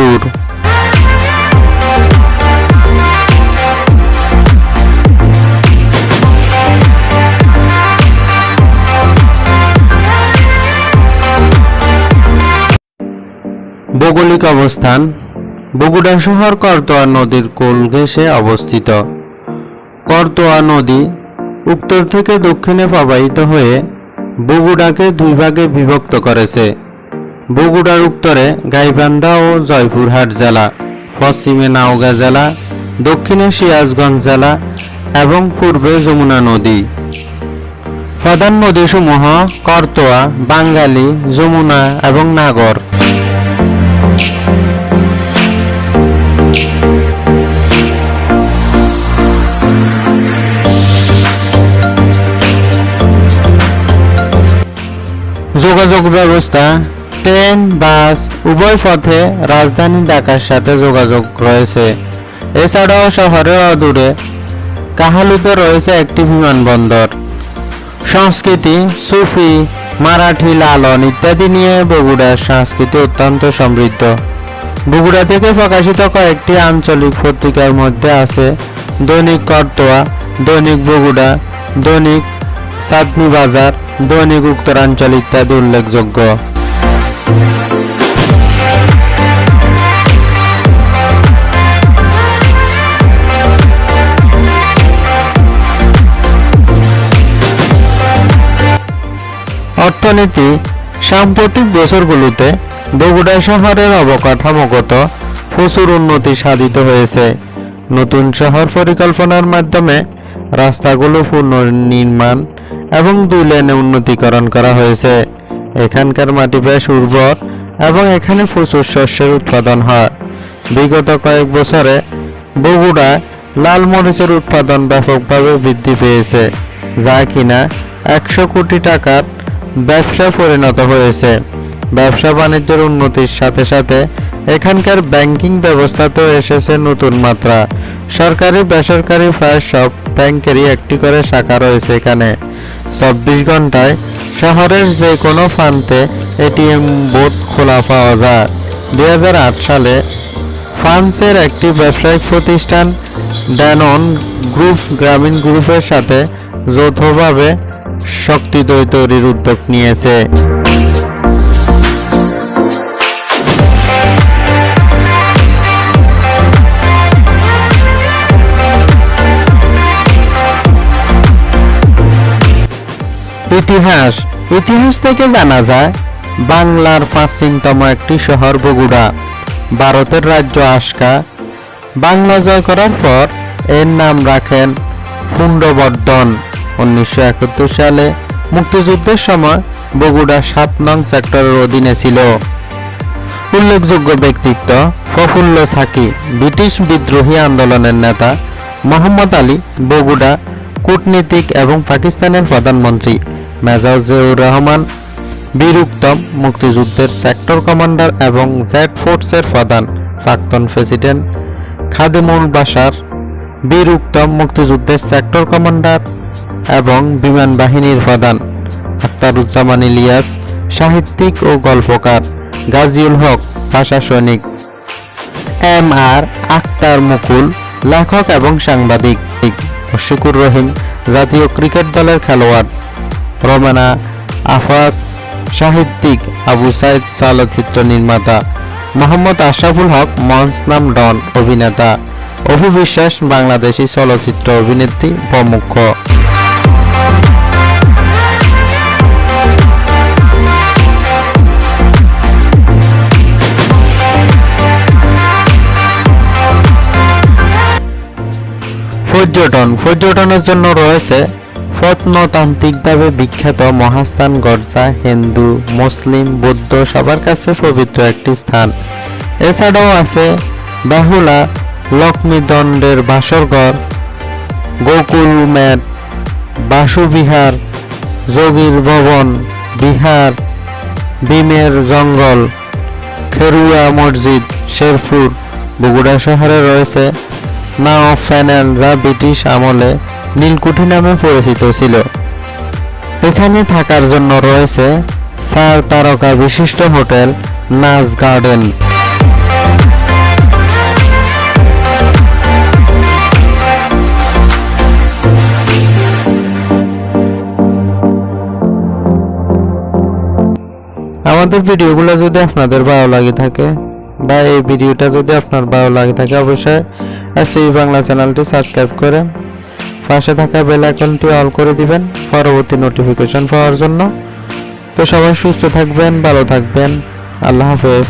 শেরপুর ভৌগোলিক অবস্থান, বগুড়া শহর করতোয়া নদীর কোল ঘেঁষে অবস্থিত। করতোয়া নদী উত্তর থেকে দক্ষিণে প্রবাহিত হয়ে বগুড়াকে দুই ভাগে বিভক্ত করেছে। বগুড়ার উত্তরে গাইবান্ধা ও জয়পুরহাট জেলা, পশ্চিমে নাওগাঁ জেলা, দক্ষিণে সিরাজগঞ্জ জেলা এবং পূর্বে যমুনা নদী। প্রধান নদীসমূহ করতোয়া বাঙ্গালী যমুনা এবং নাগর। যোগাযোগ ব্যবস্থা ট্রেন, বাস, উভয় পথে রাজধানী ঢাকার সাথে যোগাযোগ রয়েছে। এছাড়াও শহরের অদূরে কাহালুতে রয়েছে একটি বিমানবন্দর। সংস্কৃতি, সুফি, মারাঠি, লালন ইত্যাদি নিয়ে বগুড়ার সংস্কৃতি অত্যন্ত সমৃদ্ধ। বগুড়া থেকে প্রকাশিত কয়েকটি আঞ্চলিক পত্রিকার মধ্যে আছে দৈনিক করতোয়া, দৈনিক বগুড়া, দৈনিক সাতনি বাজার, দৈনিক উত্তরাঞ্চল ইত্যাদি উল্লেখযোগ্য। অর্থনীতি সাম্প্রতিক বছরগুলোতে বগুড়া শহরের অবকাঠামোগত প্রচুর উন্নতি সাধিত হয়েছে। নতুন শহর পরিকল্পনার মাধ্যমে রাস্তাগুলো পুনর্নির্মাণ এবং দুই লেনে উন্নতিকরণ করা হয়েছে। এখানকার মাটি বেশ উর্বর এবং এখানে প্রচুর শস্যের উৎপাদন হয়। বিগত কয়েক বছরে বগুড়ায় লাল মরিচের উৎপাদন ব্যাপকভাবে বৃদ্ধি পেয়েছে, যা কিনা একশো কোটি টাকার ব্যবসা পরিণত হয়েছে। ব্যবসা বাণিজ্যের উন্নতির সাথে সাথে এখানকার ব্যাংকিং ব্যবস্থাতেও এসেছে নতুন মাত্রা। সরকারি, বেসরকারি, প্রায় সব ব্যাংকেরই একটি করে শাখা রয়েছে এখানে। চব্বিশ ঘন্টায় শহরের যে কোনো প্রান্তে এটিএম বোর্ড খোলা পাওয়া যায়। দুই হাজার আট সালে ফ্রান্সের একটি ব্যবসায়িক প্রতিষ্ঠান ড্যানন গ্রুপ গ্রামীণ গ্রুপের সাথে যৌথভাবে শক্তি তৈরির উদ্যোগ নিয়েছে। ইতিহাস। ইতিহাস থেকে জানা যায়, বাংলার প্রাচীনতম একটি শহর বগুড়া। ভারতের রাজ্য আশকা। বাংলা জয় করার পর এর নাম রাখেন পুণ্ডবর্ধন। উনিশশো একাত্তর সালে মুক্তিযুদ্ধের সময় বগুড়া সাত নং সেক্টরের অধীনে ছিল। উল্লেখযোগ্য ব্যক্তিত্ব প্রফুল্ল সাকি, ব্রিটিশ বিদ্রোহী আন্দোলনের নেতা মোহাম্মদ আলী, বগুড়া কূটনীতিক এবং পাকিস্তানের প্রধানমন্ত্রী। মেজর জিয়াউর রহমান, বীর উত্তম, মুক্তিযুদ্ধের সেক্টর কমান্ডার এবং জেড ফোর্সের প্রধান, প্রাক্তন প্রেসিডেন্ট খাদেমুল বাসার বীর উত্তম, মুক্তিযুদ্ধের সেক্টর কমান্ডার এবং বিমান বাহিনীর প্রধান, আখতারুজ্জামান ইলিয়াস, সাহিত্যিক ও গল্পকার গাজীউল হক, ভাষা সৈনিক। এম আর আক্তার মুকুল, লেখক এবং সাংবাদিক। মুশিকুর রহিম, জাতীয় ক্রিকেট দলের খেলোয়াড়। রমানা আফাস সাহিত্যিক আবু সাইদ চলচ্চিত্র নির্মাতা, মোহাম্মদ আশরাফুল হক, মঞ্চ নাম ডন, অভিনেতা অভি বিশ্বাস বাংলাদেশি চলচ্চিত্র অভিনেত্রী, প্রমুখ। পর্যটন পর্যটনের জন্য রয়েছে প্রত্নতান্ত্রিকভাবে বিখ্যাত মহাস্থান গর্জা, হিন্দু, মুসলিম, বৌদ্ধ সবার কাছে পবিত্র একটি স্থান। এছাড়াও আছে বাহুলা লক্ষ্মীদণ্ডের বাসরঘর, গোকুল ম্যাট, বাসুবিহার, যোগীর ভবন, বিহার বিমের জঙ্গল, খেরুয়া মসজিদ, শেরপুর, বগুড়া শহরে রয়েছে নাওফ্যানেলরা ব্রিটিশ আমলে নীলকুঠি নামে পরিচিত ছিল। এখানে থাকার জন্য রয়েছে চার তারকা বিশিষ্ট হোটেল নাজ গার্ডেন। আমাদের ভিডিওগুলো যদি আপনাদের ভালো লাগে থাকে বা এই ভিডিওটা যদি আপনার ভালো লাগে থাকে অবশ্যই এসটিভি বাংলা চ্যানেলটি সাবস্ক্রাইব করে পাশে থাকা বেল আইকনটি অল করে দিবেন পরবর্তী নোটিফিকেশন পাওয়ার জন্য। তো সবাই সুস্থ থাকবেন, ভালো থাকবেন। আল্লাহ হাফেজ।